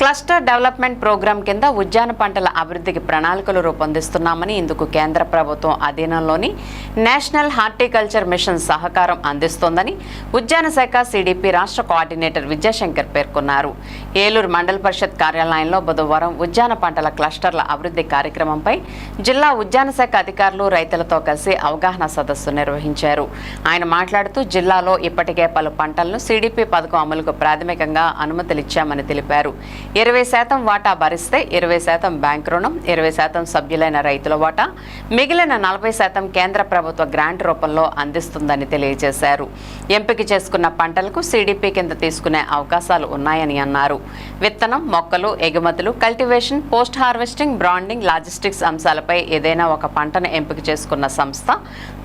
Cluster development programme కింద ఉద్యాన పంటల అభివృద్ధికి ప్రణాళికలు రూపొందిస్తున్నామని ఇందుకు కేంద్ర ప్రభుత్వం అధీనంలోని నేషనల్ హార్టికల్చర్ మిషన్ సహకారం అందిస్తోందని ఉద్యాన శాఖ సిడిపి రాష్ట్ర కోఆర్డినేటర్ విద్యాశంకర్ పేర్కొన్నారు. ఏలూరు మండల పరిషత్ కార్యాలయంలో బుధవారం ఉద్యాన పంటల క్లస్టర్ల అభివృద్ధి కార్యక్రమంపై జిల్లా ఉద్యాన శాఖ అధికారులు రైతులతో కలిసి అవగాహన సదస్సు నిర్వహించారు. ఆయన మాట్లాడుతూ జిల్లాలో ఇప్పటికే పలు పంటలను సిడిపి పథకం అమలుకు ప్రాథమికంగా అనుమతులిచ్చామని తెలిపారు. ఇరవై శాతం వాటా భరిస్తే ఇరవై శాతం బ్యాంక్ రుణం ఇరవై శాతం సభ్యులైన రైతుల వాటా మిగిలిన నలభై శాతం కేంద్ర ప్రభుత్వ గ్రాంట్ రూపంలో అందిస్తుందని తెలియజేశారు. ఎంపిక చేసుకున్న పంటలకు సిడిపి కింద తీసుకునే అవకాశాలు ఉన్నాయని అన్నారు. విత్తనం మొక్కలు ఎగుమతులు cultivation post harvesting branding logistics అంశాలపై ఏదైనా ఒక పంటను ఎంపిక చేసుకున్న సంస్థ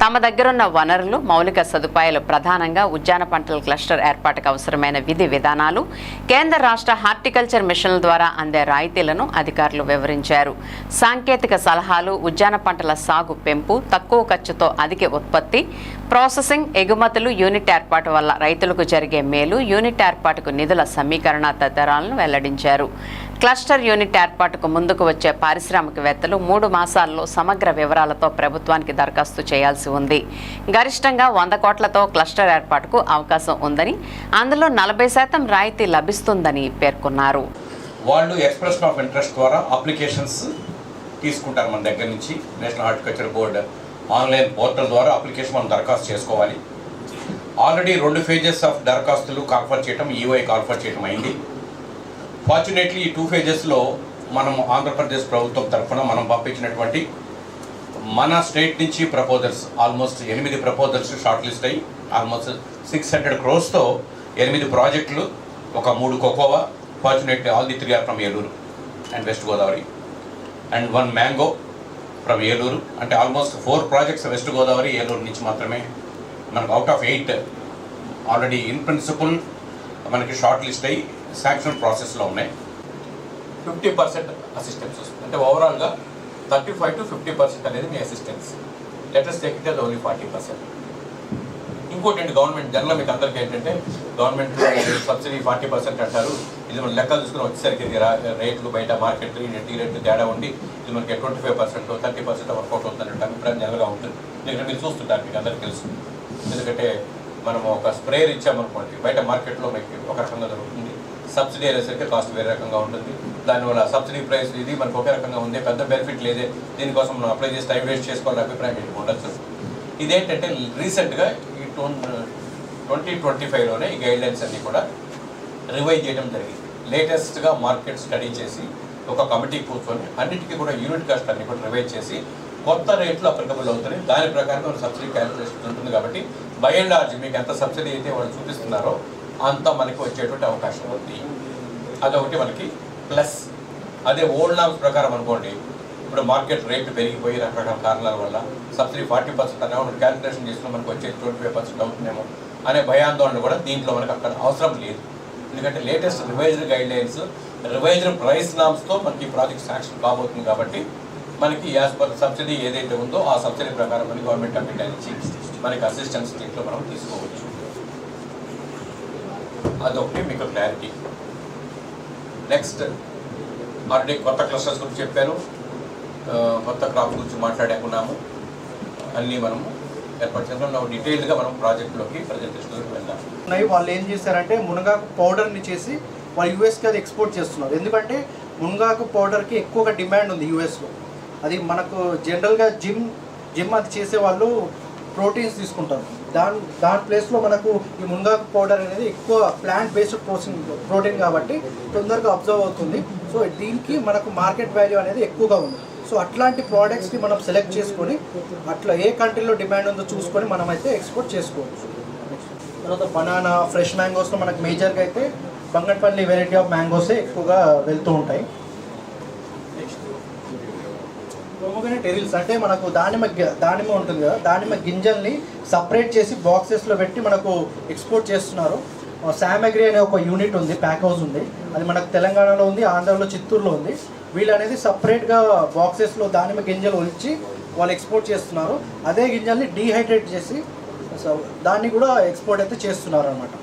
తమ దగ్గరున్న వనరులు మౌలిక సదుపాయాలు ప్రధానంగా ఉద్యాన పంటల క్లస్టర్ ఏర్పాటుకు అవసరమైన విధి విధానాలు కేంద్ర రాష్ట్ర హార్టికల్చర్ మిషన్ మిషన్ల ద్వారా అందే రాయితీలను అధికారులు వివరించారు. సాంకేతిక సలహాలు ఉద్యాన పంటల సాగు పెంపు తక్కువ ఖర్చుతో అధిక ఉత్పత్తి ప్రాసెసింగ్ ఎగుమతులు యూనిట్ ఏర్పాటు వల్ల రైతులకు జరిగే మేలు యూనిట్ ఏర్పాటుకు నిధుల సమీకరణ తదితరాలను వెల్లడించారు. క్లస్టర్ యూనిట్ ఏర్పాటుకు ముందుకు వచ్చే పారిశ్రామికవేత్తలు మూడు మాసాల్లో సమగ్ర వివరాలతో ప్రభుత్వానికి దరఖాస్తు చేయాల్సి ఉంది. గరిష్టంగా వంద కోట్లతో క్లస్టర్ ఏర్పాటుకు అవకాశం ఉందని అందులో నలభై శాతం రాయితీ లభిస్తుందని పేర్కొన్నారు. వాళ్ళు ఎక్స్ప్రెషన్ ఆఫ్ ఇంట్రెస్ట్ ద్వారా అప్లికేషన్స్ తీసుకుంటారు మన దగ్గర నుంచి. National horticulture board online portal ద్వారా అప్లికేషన్ మనం దరఖాస్తు చేసుకోవాలి. ఆల్రెడీ రెండు ఫేజెస్ ఆఫ్ దరఖాస్తులు కాన్ఫర్ చేయటం ఈఓఐ కాన్ఫర్ చేయటం అయింది. ఫార్చునేట్లీ ఈ టూ ఫేజెస్లో మనం ఆంధ్రప్రదేశ్ ప్రభుత్వం తరఫున మనం పంపించినటువంటి మన స్టేట్ నుంచి ప్రపోజల్స్ ఆల్మోస్ట్ ఎనిమిది ప్రపోజల్స్ షార్ట్ లిస్ట్ అయ్యి ఆల్మోస్ట్ సిక్స్ హండ్రెడ్ క్రోర్స్తో ఎనిమిది ప్రాజెక్టులు ఒక మూడు cocoa fortunately all the three are from Eluru and west Godavari and one mango from Eluru అంటే almost four projects west Godavari Eluru నుంచి మాత్రమే మనకు out of eight already in principle మనకి షార్ట్ లిస్ట్ అయ్యి శాంక్షన్ ప్రాసెస్లో ఉన్నాయి. Fifty percent assistance వస్తుంది. అంటే ఓవరాల్గా thirty five to fifty percent అనేది మీ assistance latest take only forty percent ఇంకోటి ఏంటి గవర్నమెంట్ జనరల్ మీకు అందరికీ ఏంటంటే గవర్నమెంట్ సబ్సిడీ ఫార్టీ పర్సెంట్ అంటారు. ఇది మనం లెక్కలు చూసుకుని వచ్చేసరికి ఇది రేట్లు బయట మార్కెట్ టీ రేట్లు తేడా ఉండి ఇది మనకి twenty five percent thirty percent workout అవుతుందంటే అభిప్రాయం జనరల్గా ఉంటుంది. ఎందుకంటే మీరు చూస్తుంటారు మీకు అందరికీ తెలుసు. ఎందుకంటే మనం ఒక స్ప్రేయర్ ఇచ్చామనుకోండి బయట మార్కెట్లో మీకు ఒక రకంగా దొరుకుతుంది. సబ్సిడీ అనేసరికి కాస్ట్ వేరే రకంగా ఉంటుంది. దానివల్ల సబ్సిడీ ప్రైస్ ఇది మనకు ఒకే రకంగా ఉంది. పెద్ద బెనిఫిట్ లేదే. దీనికోసం మనం అప్లై చేసి టైం వేస్ట్ చేసుకోవాలని అభిప్రాయం ఉండొచ్చు. ఇదేంటంటే రీసెంట్గా టూ ట్వంటీ ట్వంటీ ఫైవ్లోనే ఈ గైడ్లైన్స్ అన్నీ కూడా రివైజ్ చేయడం జరిగింది. లేటెస్ట్గా మార్కెట్ స్టడీ చేసి ఒక కమిటీ కూర్చొని అన్నిటికీ కూడా యూనిట్ కాస్ట్ అన్ని కూడా రివైజ్ చేసి కొత్త రేట్లు అప్లికబుల్ అవుతున్నాయి. దాని ప్రకారం సబ్సిడీ క్యాలిక్యులేషన్ ఉంటుంది కాబట్టి బై అండ్ లార్జ్ మీకు ఎంత సబ్సిడీ అయితే వాళ్ళు చూపిస్తున్నారో అంత మనకి వచ్చేటువంటి అవకాశం ఉంది. అదొకటి మనకి ప్లస్ అదే ఓల్డ్ నామ్స్ ప్రకారం అనుకోండి ఇప్పుడు మార్కెట్ రేట్ పెరిగిపోయి రకరకాల కారణాల వల్ల సబ్సిడీ ఫార్టీ పర్సెంట్ అనే మనం క్యాలిక్యులేషన్ చేసుకుని మనకు వచ్చే ట్వంటీ ఫైవ్ పర్సెంట్ అవుతుందేమో అనే భయాందోళన కూడా దీంట్లో మనకు అక్కడ అవసరం లేదు. ఎందుకంటే latest revised guide lines revised price నామ్స్తో మనకి ఈ ప్రాజెక్ట్ శాంక్షన్ కాబోతుంది కాబట్టి మనకి యాజ్ పర్ సబ్సిడీ ఏదైతే ఉందో ఆ సబ్సిడీ ప్రకారం మనకి గవర్నమెంట్ కేటాయించి మనకి అసిస్టెన్స్ దీంట్లో మనం తీసుకోవచ్చు. అదొకటి మీకు క్లారిటీ నెక్స్ట్ ఆల్రెడీ కొత్త క్లస్టర్స్ గురించి చెప్పాను. కొత్త క్రాప్ గురించి మాట్లాడేకున్నాము. అన్నీ మనము ఏర్పాటు చేస్తున్నాం డీటెయిల్డ్గా మనం ప్రాజెక్టులోకి ప్రజెంటేషన్లోకి వెళ్దాం. వాళ్ళు ఏం చేశారంటే మునగాకు పౌడర్ని చేసి వాళ్ళు యూఎస్కి అది ఎక్స్పోర్ట్ చేస్తున్నారు. ఎందుకంటే మునగాకు పౌడర్కి ఎక్కువగా డిమాండ్ ఉంది యూఎస్లో. అది మనకు జనరల్గా జిమ్ జిమ్ అది చేసే వాళ్ళు ప్రోటీన్స్ తీసుకుంటారు. దాని దాని ప్లేస్లో మనకు ఈ మునగాకు పౌడర్ అనేది ఎక్కువ ప్లాంట్ బేస్డ్ ప్రోటీన్ ప్రోటీన్ కాబట్టి తొందరగా అబ్జర్వ్ అవుతుంది. సో దీనికి మనకు మార్కెట్ వాల్యూ అనేది ఎక్కువగా ఉంది. సో అట్లాంటి ప్రోడక్ట్స్ని మనం సెలెక్ట్ చేసుకొని అట్లా ఏ కంట్రీలో డిమాండ్ ఉందో చూసుకొని మనం అయితే ఎక్స్పోర్ట్ చేసుకోవచ్చు. తర్వాత బనానా ఫ్రెష్ మ్యాంగోస్లో మనకు మేజర్గా అయితే బంగట్పల్లి వెరైటీ ఆఫ్ మ్యాంగోసే ఎక్కువగా వెళ్తూ ఉంటాయి. పొమోగ్రనేట్ ఎరిల్స్ అంటే మనకు దానిమ్మ గ- దానిమ్మ ఉంటుంది కదా దానిమ్మ గింజల్ని సపరేట్ చేసి బాక్సెస్లో పెట్టి మనకు ఎక్స్పోర్ట్ చేస్తున్నారు. శామగ్రి అనే ఒక యూనిట్ ఉంది ప్యాక్ హౌస్ ఉంది. అది మనకు తెలంగాణలో ఉంది ఆంధ్రాలో చిత్తూరులో ఉంది. వీళ్ళు అనేది సపరేట్గా బాక్సెస్లో దానిమ్మ గింజలు ఉంచి వాళ్ళు ఎక్స్పోర్ట్ చేస్తున్నారు. అదే గింజల్ని డీహైడ్రేట్ చేసి సో దాన్ని కూడా ఎక్స్పోర్ట్ అయితే చేస్తున్నారు అనమాట